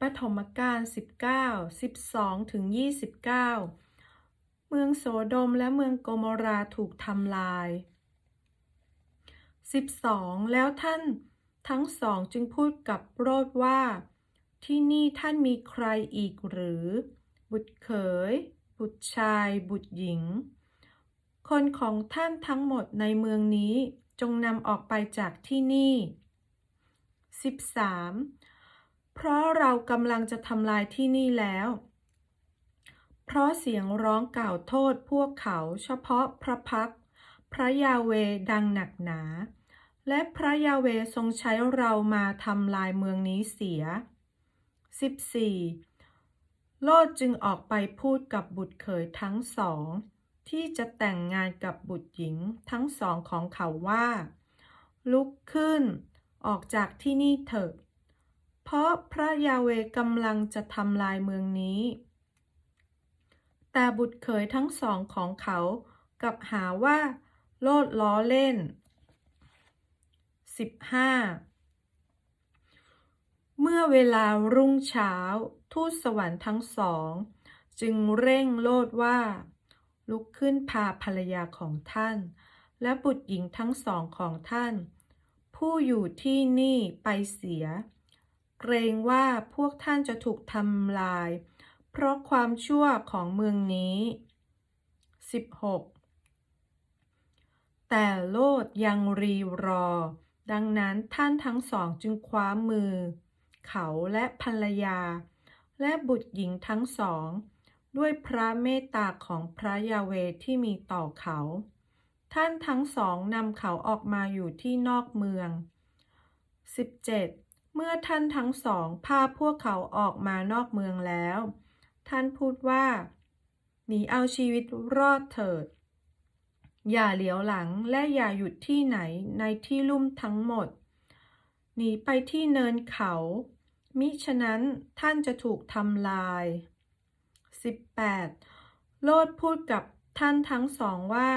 ปฐมกาล19 12ถึง29 เมืองโสโดมและเมืองโกโมราถูกทำลาย 12 แล้วท่านทั้งสองจึงพูดกับโรดว่า ที่นี่ท่านมีใครอีกหรือ บุตรเขย บุตรชาย บุตรหญิง คนของท่านทั้งหมดในเมืองนี้จงนำออกไปจากที่นี่ 13 เพราะเรากำลังจะทำลายที่นี่แล้ว เพราะเสียงร้องกล่าวโทษพวกเขาเฉพาะพระพัก พระยาเวดังหนักหนา และพระยาเวทรงใช้เรามาทำลายเมืองนี้เสีย 14 โลดจึงออกไปพูดกับบุตรเขยทั้งสอง ที่จะแต่งงานกับบุตรหญิงทั้งสองของเขาว่า ลุกขึ้น ออกจากที่นี่เถิด เพราะพระยาเวกำลังจะทำลายเมืองนี้ แต่บุตรเขยทั้งสองของเขากับหาว่า โลดล้อเล่น 15 เมื่อเวลารุ่งเช้า ทูตสวรรค์ทั้งสอง จึงเร่งโลดว่า ลุกขึ้นพาภรรยาของท่าน และบุตรหญิงทั้งสองของท่าน ผู้อยู่ที่นี่ไปเสีย เกรงว่าพวกท่านจะถูกทำลาย เพราะความชั่วของเมืองนี้ 16 แต่โลดยังรีรอ ดังนั้นท่านทั้งสองจึงคว้ามือ เขาและภรรยา และบุตรหญิงทั้งสอง ด้วยพระเมตตาของพระยาเวที่มีต่อเขา ท่านทั้งสองนำเขาออกมาอยู่ที่นอกเมือง 17 เมื่อท่านทั้งสองพาพวกเขาออกมานอกเมืองแล้ว ท่านพูดว่า หนีเอาชีวิตรอดเถิด อย่าเหลียวหลังและอย่าหยุดที่ไหนในที่ลุ่มทั้งหมด หนีไปที่เนินเขา มิฉะนั้นท่านจะถูกทำลาย 18 โลดพูดกับท่านทั้งสองว่า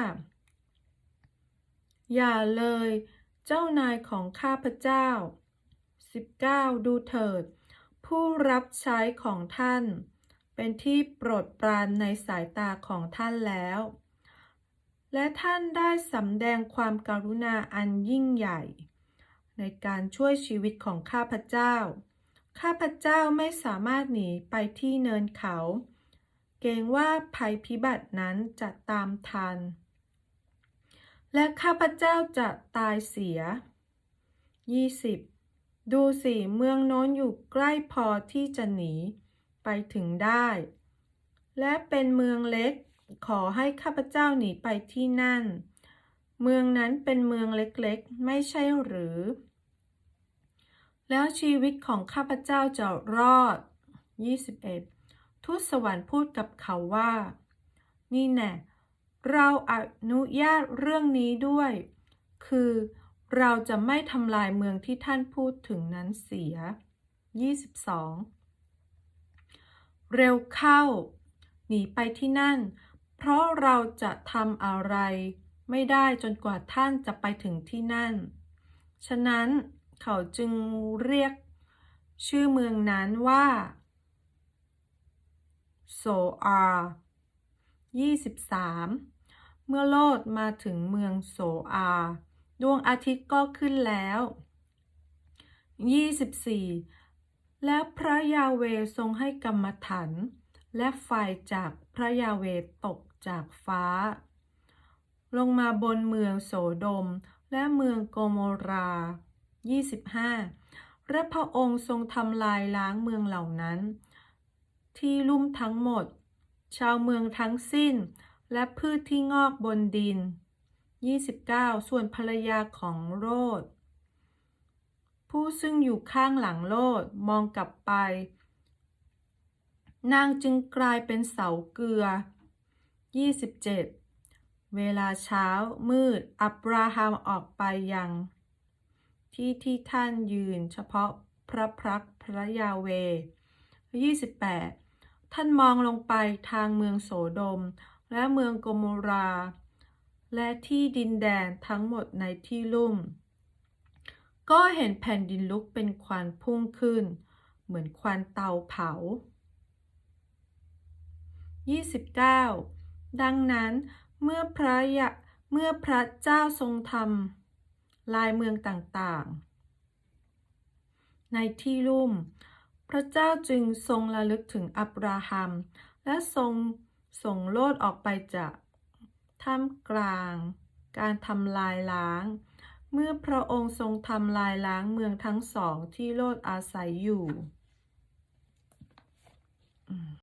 อย่าเลย เจ้านายของข้าพเจ้า 19 ดูเถิด ผู้รับใช้ของท่าน เป็นที่โปรดปรานในสายตาของท่านแล้ว และท่านได้สำแดงความกรุณาอันยิ่งใหญ่ ในการช่วยชีวิตของข้าพเจ้า ข้าพเจ้าไม่สามารถหนีไปที่เนินเขา เกรงว่าภัยพิบัตินั้นจะตามทัน และข้าพเจ้าจะตายเสีย 20 ดูสิเมืองโน้นอยู่ใกล้พอที่จะหนี ไปถึงได้ และเป็นเมืองเล็ก ขอให้ข้าพเจ้าหนีไปที่นั่น เมืองนั้นเป็นเมืองเล็กๆ ไม่ใช่หรือ แล้วชีวิตของข้าพเจ้าจะรอด 21 ทูตสวรรค์พูดกับเขาว่า นี่แน่เราอนุญาตเรื่องนี้ด้วย คือ เราจะไม่ทำลายเมืองที่ท่านพูดถึงนั้นเสีย 22 เร็วเข้า หนีไปที่นั่น เพราะเราจะทำอะไรไม่ได้จนกว่าท่านจะไปถึงที่นั่น ฉะนั้นเขาจึงเรียกชื่อเมืองนั้นว่าโซอาร์23 เมื่อโลดมาถึงเมืองโซอาร์ ดวงอาทิตย์ก็ขึ้นแล้ว 24 แล้วพระยาเวทรงให้กรรมฐานและไฟจากพระยาเวตกจากฟ้า ลงมาบนเมืองโสโดมและเมืองโกโมรา 25 และพระองค์ทรงทำลายล้างเมืองเหล่านั้น ที่ลุ่มทั้งหมด ชาวเมืองทั้งสิ้น และพืชที่งอกบนดิน 29 ส่วนภรรยาของโรดผู้ซึ่งอยู่ข้างหลังโลดมองกลับไป นางจึงกลายเป็นเสาเกลือ 27 เวลาเช้ามืด อับราฮัมออกไปยัง ที่ที่ท่านยืนเฉพาะพระพักพระยาเว 28 ท่านมองลงไปทางเมืองโสดมและเมืองโกโมรา และที่ดินแดนทั้งหมดในที่ลุ่ม ก็เห็นแผ่นดินลุกเป็นควันพุ่งขึ้น เหมือนควันเตาเผา 29. ดังนั้นเมื่อพระยะเมื่อพระเจ้าทรงทำลายเมืองต่างๆ ในที่ลุ่ม พระเจ้าจึงทรงระลึกถึงอับราฮัม และทรงส่งโลดออกไปจาก ท่ามกลาง การทำลายล้าง เมื่อพระองค์ทรงทำลายล้างเมืองทั้งสองที่โลดอาศัยอยู่